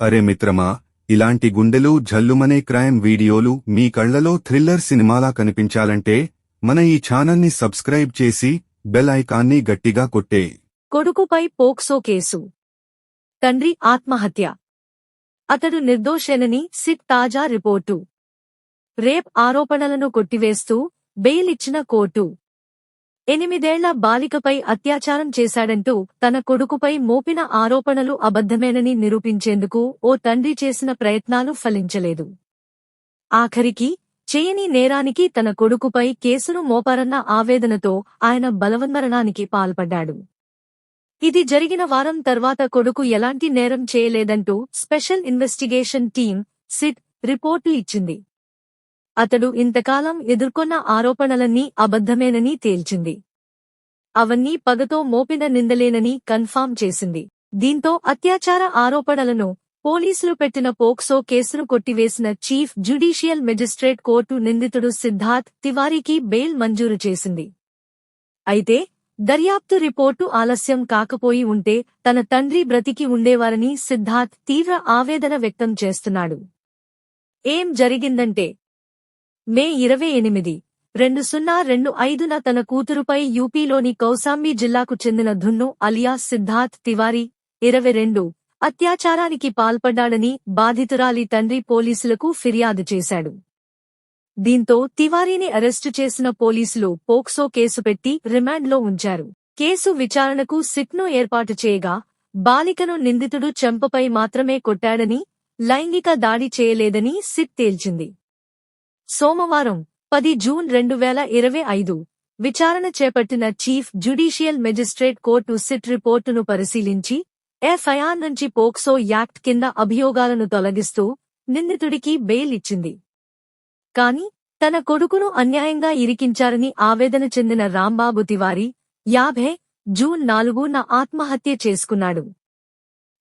అరే మిత్రమా ఇలాంటి గుండెలు జల్లుమనే క్రైమ్ వీడియోలు మీ కళ్ళలో థ్రిల్లర్ సినిమాలా కనిపించాలంటే మన ఈ ఛానల్ని సబ్స్క్రైబ్ చేసి బెల్ ఐకాన్ని గట్టిగా కొట్టే. కొడుకుపై పోక్సో కేసు. తండ్రి ఆత్మహత్య. అతడు నిర్దోషేనని సిట్ తాజా రిపోర్టు. రేప్ ఆరోపణలను కొట్టివేస్తూ బెయిల్ ఇచ్చిన కోర్టు. ఎనిమిదేళ్ళ బాలికపై అత్యాచారం చేశాడంటూ తన కొడుకుపై మోపిన ఆరోపణలు అబద్ధమేనని నిరూపించేందుకు ఓ తండ్రి చేసిన ప్రయత్నాలు ఫలించలేదు. ఆఖరికి చేయని నేరానికి తన కొడుకుపై కేసును మోపారన్న ఆవేదనతో ఆయన బలవన్మరణానికి పాల్పడ్డాడు. ఇది జరిగిన వారం తర్వాత కొడుకు ఎలాంటి నేరం చేయలేదంటూ special investigation team SIT report ఇచ్చింది. అతడు ఇంతకాలం ఎదుర్కొన్న ఆరోపణలన్నీ అబద్ధమేనని తేల్చింది. అవన్నీ పగతో మోపిన నిందలేనని కన్ఫామ్ చేసింది. దీంతో అత్యాచార ఆరోపణలను పోలీసులు పెట్టిన పోక్సో కేసును కొట్టివేసిన చీఫ్ జ్యుడీషియల్ మెజిస్ట్రేట్ కోర్టు నిందితుడు సిద్ధార్థ్ తివారీకి బెయిల్ మంజూరు చేసింది. అయితే దర్యాప్తు రిపోర్టు ఆలస్యం కాకపోయి ఉంటే తన తండ్రి బ్రతికి ఉండేవారని సిద్ధార్థ్ తీవ్ర ఆవేదన వ్యక్తం చేస్తున్నాడు. ఏం జరిగిందంటే మే ఇరవై ఎనిమిది. రెండు సున్నా రెండు ఐదున తన కూతురుపై యూపీలోని కౌసాంబి జిల్లాకు చెందిన ధున్ను అలియా సిద్ధార్థ్ తివారీ ఇరవై రెండు అత్యాచారానికి పాల్పడ్డాడని బాధితురాలి తండ్రి పోలీసులకు ఫిర్యాదు చేశాడు. దీంతో తివారీని అరెస్టు చేసిన పోలీసులు పోక్సో కేసు పెట్టి రిమాండ్లో ఉంచారు. కేసు విచారణకు సిట్ను ఏర్పాటు చేయగా బాలికను నిందితుడు చెంపపై మాత్రమే కొట్టాడని లైంగిక దాడి చేయలేదని సిట్ తేల్చింది. సోమవారం పది జూన్ రెండు వేల ఇరవై ఐదు విచారణ చేపట్టిన chief judicial magistrate court SIT రిపోర్టును పరిశీలించి ఎఫ్ఐఆర్ నుంచి పోక్సో యాక్ట్ కింద అభియోగాలను తొలగిస్తూ నిందితుడికి బెయిల్ ఇచ్చింది. కాని తన కొడుకును అన్యాయంగా ఇరికించారని ఆవేదన చెందిన రాంబాబు తివారీ యాభై జూన్ నాలుగున ఆత్మహత్య చేసుకున్నాడు.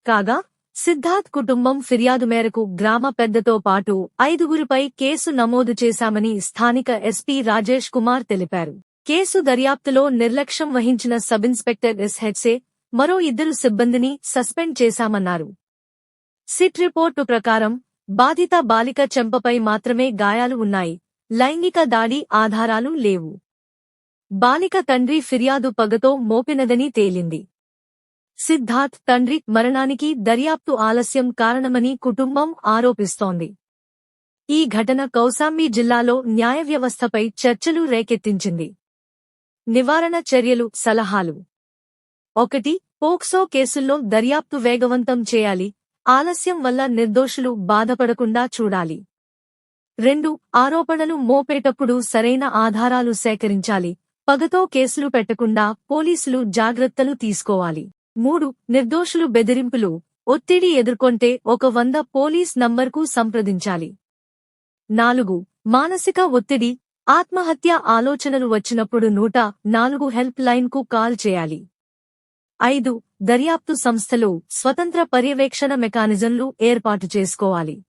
కాగా సిద్ధార్థ్ కుటుంబం ఫిర్యాదు మేరకు గ్రామ పెద్దతో పాటు ఐదుగురిపై కేసు నమోదు చేశామని స్థానిక ఎస్పీ రాజేష్ కుమార్ తెలిపారు. కేసు దర్యాప్తులో నిర్లక్ష్యం వహించిన సబ్ ఇన్స్పెక్టర్ ఎస్ మరో ఇద్దరు సిబ్బందిని సస్పెండ్ చేశామన్నారు. సిట్ రిపోర్టు ప్రకారం బాధిత బాలిక చెంపపై మాత్రమే గాయాలు ఉన్నాయి. లైంగిక దాడి ఆధారాలు లేవు. బాలిక తండ్రి ఫిర్యాదు పగతో మోపినదని తేలింది. సిద్ధార్థ్ తండ్రి మరణానికి దర్యాప్తు ఆలస్యం కారణమని కుటుంబం ఆరోపిస్తోంది. ఈ ఘటన కౌసాంబి జిల్లాలో న్యాయ వ్యవస్థపై చర్చలు రేకెత్తించింది. నివారణ చర్యలు సలహాలు. ఒకటి పోక్సో కేసుల్లో దర్యాప్తు వేగవంతం చేయాలి. ఆలస్యం వల్ల నిర్దోషులు బాధపడకుండా చూడాలి. రెండు ఆరోపణలు మోపేటప్పుడు సరైన ఆధారాలు సేకరించాలి. పగతో కేసులు పెట్టకుండా పోలీసులు జాగ్రత్తలు తీసుకోవాలి. మూడు నిర్దోషులు బెదిరింపులు. ఒత్తిడి ఎదుర్కొంటే ఒక వంద పోలీస్ నంబర్కు సంప్రదించాలి. నాలుగు మానసిక ఒత్తిడి. ఆత్మహత్య ఆలోచనలు వచ్చినప్పుడు నూట నాలుగు హెల్ప్ లైన్కు కాల్ చేయాలి. ఐదు దర్యాప్తు సంస్థలు స్వతంత్ర పర్యవేక్షణ మెకానిజంలు ఏర్పాటు చేసుకోవాలి.